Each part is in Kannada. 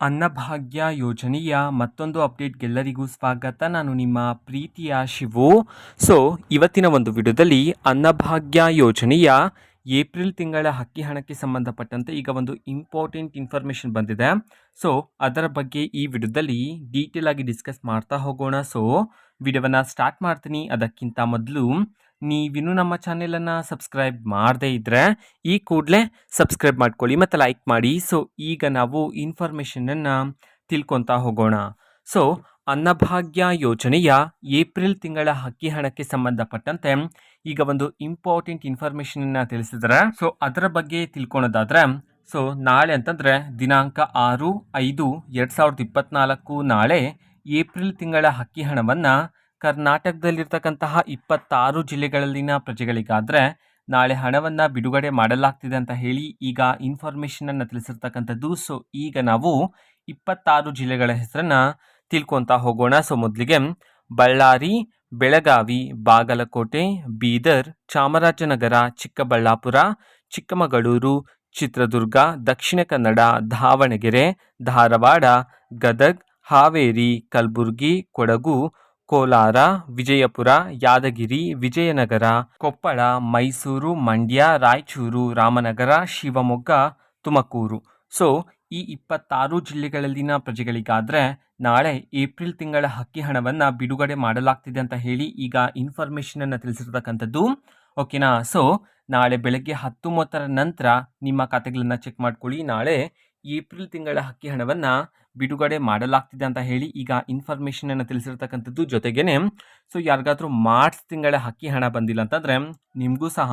ಅನ್ನಭಾಗ್ಯ ಯೋಜನೆಯ ಮತ್ತೊಂದು ಅಪ್ಡೇಟ್ಗೆಲ್ಲರಿಗೂ ಸ್ವಾಗತ. ನಾನು ನಿಮ್ಮ ಪ್ರೀತಿಯ ಶಿವು. ಸೊ ಇವತ್ತಿನ ಒಂದು ವಿಡಿಯೋದಲ್ಲಿ ಅನ್ನಭಾಗ್ಯ ಯೋಜನೆಯ ಏಪ್ರಿಲ್ ತಿಂಗಳ ಹಕ್ಕಿ ಹಣಕ್ಕೆ ಸಂಬಂಧಪಟ್ಟಂತೆ ಈಗ ಒಂದು ಇಂಪಾರ್ಟೆಂಟ್ ಇನ್ಫಾರ್ಮೇಷನ್ ಬಂದಿದೆ. ಸೊ ಅದರ ಬಗ್ಗೆ ಈ ವಿಡಿಯೋದಲ್ಲಿ ಡೀಟೇಲ್ ಆಗಿ ಡಿಸ್ಕಸ್ ಮಾಡ್ತಾ ಹೋಗೋಣ. ಸೊ ವಿಡಿಯೋವನ್ನು ಸ್ಟಾರ್ಟ್ ಮಾಡ್ತೀನಿ. ಅದಕ್ಕಿಂತ ಮೊದಲು ನೀವಿನ್ನೂ ನಮ್ಮ ಚಾನೆಲನ್ನು ಸಬ್ಸ್ಕ್ರೈಬ್ ಮಾಡದೇ ಇದ್ದರೆ ಈ ಕೂಡಲೇ ಸಬ್ಸ್ಕ್ರೈಬ್ ಮಾಡ್ಕೊಳ್ಳಿ ಮತ್ತು ಲೈಕ್ ಮಾಡಿ. ಸೊ, ಈಗ ನಾವು ಇನ್ಫಾರ್ಮೇಷನನ್ನು ತಿಳ್ಕೊತಾ ಹೋಗೋಣ. ಸೊ, ಅನ್ನಭಾಗ್ಯ ಯೋಜನೆಯ ಏಪ್ರಿಲ್ ತಿಂಗಳ ಹಕ್ಕಿ ಹಣಕ್ಕೆ ಸಂಬಂಧಪಟ್ಟಂತೆ ಈಗ ಒಂದು ಇಂಪಾರ್ಟೆಂಟ್ ಇನ್ಫಾರ್ಮೇಷನನ್ನು ತಿಳಿಸಿದ್ದಾರೆ. ಸೊ, ಅದರ ಬಗ್ಗೆ ತಿಳ್ಕೊಳೋದಾದ್ರೆ, ಸೊ, ನಾಳೆ ಅಂತಂದರೆ ದಿನಾಂಕ ಆರು ಐದು ಎರಡು ಸಾವಿರದ ಇಪ್ಪತ್ತ್ನಾಲ್ಕು ನಾಳೆ ಏಪ್ರಿಲ್ ತಿಂಗಳ ಹಕ್ಕಿ ಹಣವನ್ನು ಕರ್ನಾಟಕದಲ್ಲಿರ್ತಕ್ಕಂತಹ ಇಪ್ಪತ್ತಾರು ಜಿಲ್ಲೆಗಳಲ್ಲಿನ ಪ್ರಜೆಗಳಿಗಾದರೆ ನಾಳೆ ಹಣವನ್ನು ಬಿಡುಗಡೆ ಮಾಡಲಾಗ್ತಿದೆ ಅಂತ ಹೇಳಿ ಈಗ ಇನ್ಫಾರ್ಮೇಷನನ್ನು ತಿಳಿಸಿರ್ತಕ್ಕಂಥದ್ದು. ಸೊ ಈಗ ನಾವು ಇಪ್ಪತ್ತಾರು ಜಿಲ್ಲೆಗಳ ಹೆಸರನ್ನು ತಿಳ್ಕೊತಾ ಹೋಗೋಣ. ಸೊ ಮೊದಲಿಗೆ ಬಳ್ಳಾರಿ, ಬೆಳಗಾವಿ, ಬಾಗಲಕೋಟೆ, ಬೀದರ್, ಚಾಮರಾಜನಗರ, ಚಿಕ್ಕಬಳ್ಳಾಪುರ, ಚಿಕ್ಕಮಗಳೂರು, ಚಿತ್ರದುರ್ಗ, ದಕ್ಷಿಣ ಕನ್ನಡ, ದಾವಣಗೆರೆ, ಧಾರವಾಡ, ಗದಗ್, ಹಾವೇರಿ, ಕಲಬುರಗಿ, ಕೊಡಗು ಕೋಲಾರ, ವಿಜಯಪುರ, ಯಾದಗಿರಿ, ವಿಜಯನಗರ, ಕೊಪ್ಪಳ, ಮೈಸೂರು, ಮಂಡ್ಯ, ರಾಯಚೂರು, ರಾಮನಗರ, ಶಿವಮೊಗ್ಗ, ತುಮಕೂರು. ಸೊ ಈ ಇಪ್ಪತ್ತಾರು ಜಿಲ್ಲೆಗಳಲ್ಲಿನ ಪ್ರಜೆಗಳಿಗಾದರೆ ನಾಳೆ ಏಪ್ರಿಲ್ ತಿಂಗಳ ಹಕ್ಕಿ ಹಣವನ್ನು ಬಿಡುಗಡೆ ಮಾಡಲಾಗ್ತಿದೆ ಅಂತ ಹೇಳಿ ಈಗ ಇನ್ಫಾರ್ಮೇಷನನ್ನು ತಿಳಿಸಿರ್ತಕ್ಕಂಥದ್ದು. ಓಕೆನಾ ಸೊ ನಾಳೆ ಬೆಳಗ್ಗೆ ಹತ್ತು ಮೂವತ್ತರ ನಂತರ ನಿಮ್ಮ ಖಾತೆಗಳನ್ನು ಚೆಕ್ ಮಾಡ್ಕೊಳ್ಳಿ. ನಾಳೆ ಏಪ್ರಿಲ್ ತಿಂಗಳ ಹಕ್ಕಿ ಹಣವನ್ನು ಬಿಡುಗಡೆ ಮಾಡಲಾಗ್ತಿದೆ ಅಂತ ಹೇಳಿ ಈಗ ಇನ್ಫಾರ್ಮೇಷನನ್ನು ತಿಳಿಸಿರ್ತಕ್ಕಂಥದ್ದು ಜೊತೆಗೇನೆ ಸೊ ಯಾರಿಗಾದ್ರೂ ಮಾರ್ಚ್ ತಿಂಗಳ ಹಕ್ಕಿ ಹಣ ಬಂದಿಲ್ಲ ಅಂತಂದರೆ, ನಿಮಗೂ ಸಹ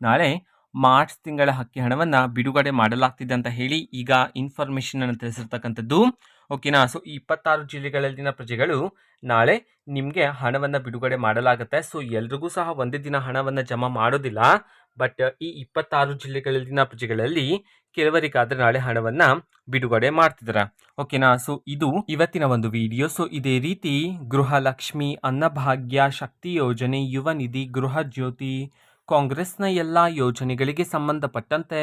ನಾಳೆ ಮಾರ್ಚ್ ತಿಂಗಳ ಹಕ್ಕಿ ಹಣವನ್ನು ಬಿಡುಗಡೆ ಮಾಡಲಾಗ್ತಿದೆ ಅಂತ ಹೇಳಿ ಈಗ ಇನ್ಫಾರ್ಮೇಷನನ್ನು ತಿಳಿಸಿರ್ತಕ್ಕಂಥದ್ದು. ಓಕೆನಾ ಸೊ ಇಪ್ಪತ್ತಾರು ಜಿಲ್ಲೆಗಳಲ್ಲಿನ ಪ್ರಜೆಗಳು ನಾಳೆ ನಿಮಗೆ ಹಣವನ್ನು ಬಿಡುಗಡೆ ಮಾಡಲಾಗುತ್ತೆ. ಸೊ ಎಲ್ರಿಗೂ ಸಹ ಒಂದೇ ದಿನ ಹಣವನ್ನು ಜಮಾ ಮಾಡೋದಿಲ್ಲ. ಬಟ್ ಈ ಇಪ್ಪತ್ತಾರು ಜಿಲ್ಲೆಗಳಲ್ಲಿನ ಪ್ರಜೆಗಳಲ್ಲಿ ಕೆಲವರಿಗಾದ್ರೆ ನಾಳೆ ಹಣವನ್ನು ಬಿಡುಗಡೆ ಮಾಡ್ತಿದ್ದಾರೆ ಓಕೆನಾ ಸೊ ಇದು ಇವತ್ತಿನ ಒಂದು ವಿಡಿಯೋ ಸೊ ಇದೇ ರೀತಿ ಗೃಹಲಕ್ಷ್ಮಿ ಅನ್ನಭಾಗ್ಯ ಶಕ್ತಿ ಯೋಜನೆ, ಯುವ ನಿಧಿ, ಗೃಹ ಜ್ಯೋತಿ, ಕಾಂಗ್ರೆಸ್ನ ಎಲ್ಲ ಯೋಜನೆಗಳಿಗೆ ಸಂಬಂಧಪಟ್ಟಂತೆ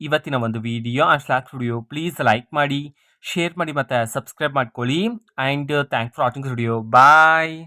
ಇವತ್ತಿನ ಒಂದು ವಿಡಿಯೋ. ಆ ಶ್ಲಾಕ್ ವಿಡಿಯೋ ಪ್ಲೀಸ್ ಲೈಕ್ ಮಾಡಿ ಶೇರ್ ಮಾಡಿ ಮತ್ತು ಸಬ್ಸ್ಕ್ರೈಬ್ ಮಾಡ್ಕೊಳ್ಳಿ. And thank for watching video bye